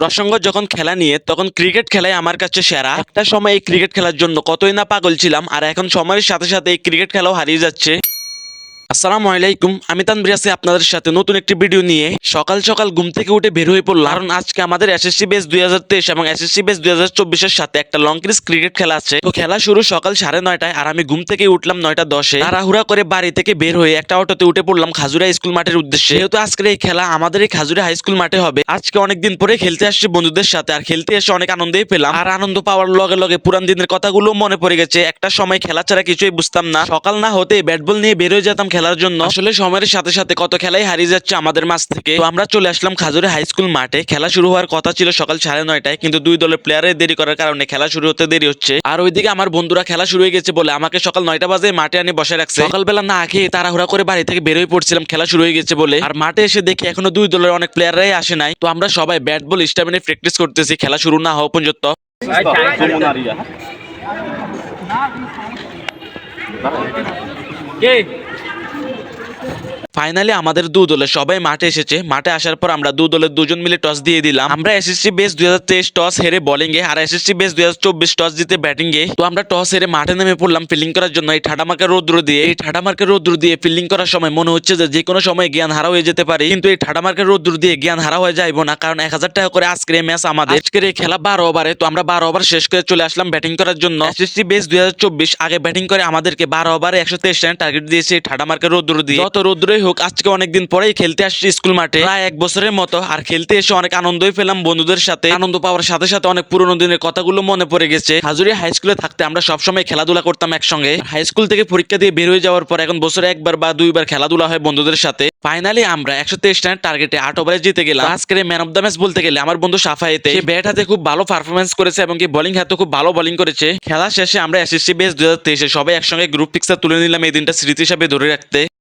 প্রসঙ্গ যখন খেলা নিয়ে, তখন ক্রিকেট খেলাই আমার কাছে সেরা। একটা সময় এই ক্রিকেট খেলার জন্য কতই না পাগল ছিলাম, আর এখন সময়ের সাথে সাথে এই ক্রিকেট খেলাও হারিয়ে যাচ্ছে। আসসালামু আলাইকুম, আমি তানভীর আপনাদের সাথে নতুন একটি ভিডিও নিয়ে। সকাল সকাল ঘুম থেকে উঠে বের হয়ে পড়লাম। কারণ আজকে আমাদের এসএসসি বেস দুই হাজার তেইশ এবং এসএসসি বেস দুই হাজার চব্বিশের সাথে একটা লং ক্রিস ক্রিকেট খেলা আছে। তো খেলা শুরু সকাল সাড়ে নয়টায় আর আমি ঘুম থেকে উঠলাম নয়টা দশে। তাড়াহুড়া করে বাড়ি থেকে বের হয়ে একটা অটোতে উঠে পড়লাম খাজুরা স্কুল মাঠের উদ্দেশ্যে। যেহেতু আজকের এই খেলা আমাদের এই খাজুরা হাই স্কুল মাঠে হবে, আজকে অনেকদিন পরে খেলতে আসছি বন্ধুদের সাথে আর খেলতে এসে অনেক আনন্দই পেলাম। আর আনন্দ পাওয়ার লগে লগে পুরান দিনের কথাগুলো মনে পড়ে গেছে। একটা সময় খেলা ছাড়া কিছুই বুঝতাম না। সকাল না হতে ব্যাট বল নিয়ে বের হয়ে যেতাম খেলার জন্য। আসলে সময়ের সাথে সাথে কত খেলাই হারিয়ে যাচ্ছে আমাদের মাঝ থেকে। তো আমরা চলে আসলাম খাজুরে হাই স্কুল মাঠে। খেলা শুরু হওয়ার কথা ছিল সকাল সাড়ে নয়টায় কিন্তু দুই দলের প্লেয়ারের দেরি করার কারণে খেলা শুরু হতে দেরি হচ্ছে। আর ওইদিকে আমার বন্ধুরা খেলা শুরু হয়ে গেছে বলে আমাকে সকাল নয়টা বাজে মাঠে আনি বসে রাখছে। সকালবেলা না খেয়ে তাড়াহুড়া করে বাড়ি থেকে বেরোয় পড়ছিলাম খেলা শুরু হয়ে গেছে বলে। আর মাঠে এসে দেখি এখনও দুই দলের অনেক প্লেয়াররাই আসে নাই। তো আমরা সবাই ব্যাট বল স্টামিনে প্র্যাকটিস করতেছি খেলা শুরু না হওয়া পর্যন্ত। ফাইনালি আমাদের দু দলের সবাই মাঠে এসেছে। মাঠে আসার পর আমরা দু দলের দুজন মিলে টস দিয়ে দিলাম। আমরা এসএসসি বেস দুই হাজার তেইশ টস হেরে বোলিং এ, আর এসএসসি বেস দুই হাজার চব্বিশ টস জিতে ব্যাটিং এ। তো আমরা টস হেরে মাঠে নেমে পড়লাম ফিল্ডিং করার জন্য এই ঠাডামাকে রৌদ্র দিয়ে। এই ঠাডামার্কে রৌদ্র দিয়ে ফিল্ডিং করার সময় মনে হচ্ছে যে যে কোনো সময় জ্ঞান হারা হয়ে যেতে পারে। কিন্তু এই ঠাডামার্কে রৌদ্র দিয়ে জ্ঞান হারা হয়ে যাইবো না, কারণ এক হাজার টাকা করে আজকের ম্যাচ আমাদের। আজকের এই খেলা বারো ওভারে তো আমরা বারো ওভার শেষ করে চলে আসলাম ব্যাটিং করার জন্য। এসএসসি বেস দুই হাজার চব্বিশ আগে ব্যাটিং করে আমাদেরকে বারো ওভারে একশো তেইশ রান টার্গেট দিয়েছে এই ঠাডামার্কে রৌদ্র দিয়ে। যত রৌদ্রই হোক, আজকে অনেকদিন পরেই খেলতে আসছি স্কুল মাঠে। প্রায় এক বছরের মতো, আর খেলতে এসে অনেক আনন্দই পেলাম বন্ধুদের সাথে। আনন্দ পাওয়ার সাথে সাথে অনেক পুরোনো দিনের কথাগুলো মনে পড়ে গেছে। হাজুরি হাই স্কুলে থাকতে আমরা সবসময় খেলাধুলা করতাম একসঙ্গে। হাই স্কুল থেকে পরীক্ষা দিয়ে বের হয়ে যাওয়ার পর এখন বছরে একবার বা দুইবার খেলাধুলা হয় বন্ধুদের সাথে। ফাইনালি আমরা একশো তেইশ রানের টার্গেটে আট ওভারে জিতে গেলাম। আজকের ম্যান অফ দ্য ম্যাচ বলতে গেলে আমার বন্ধু সাফাইতে ব্যাট হাতে খুব ভালো পারফরমেন্স করেছে এবং কি বোলিং হাতে খুব ভালো বোলিং করেছে। খেলা শেষে আমরা এসএসসি বেস দুই হাজার তেইশে সবাই একসঙ্গে গ্রুপ পিকচার তুলে নিলাম এই দিনটা স্মৃতি হিসাবে ধরে রাখতে।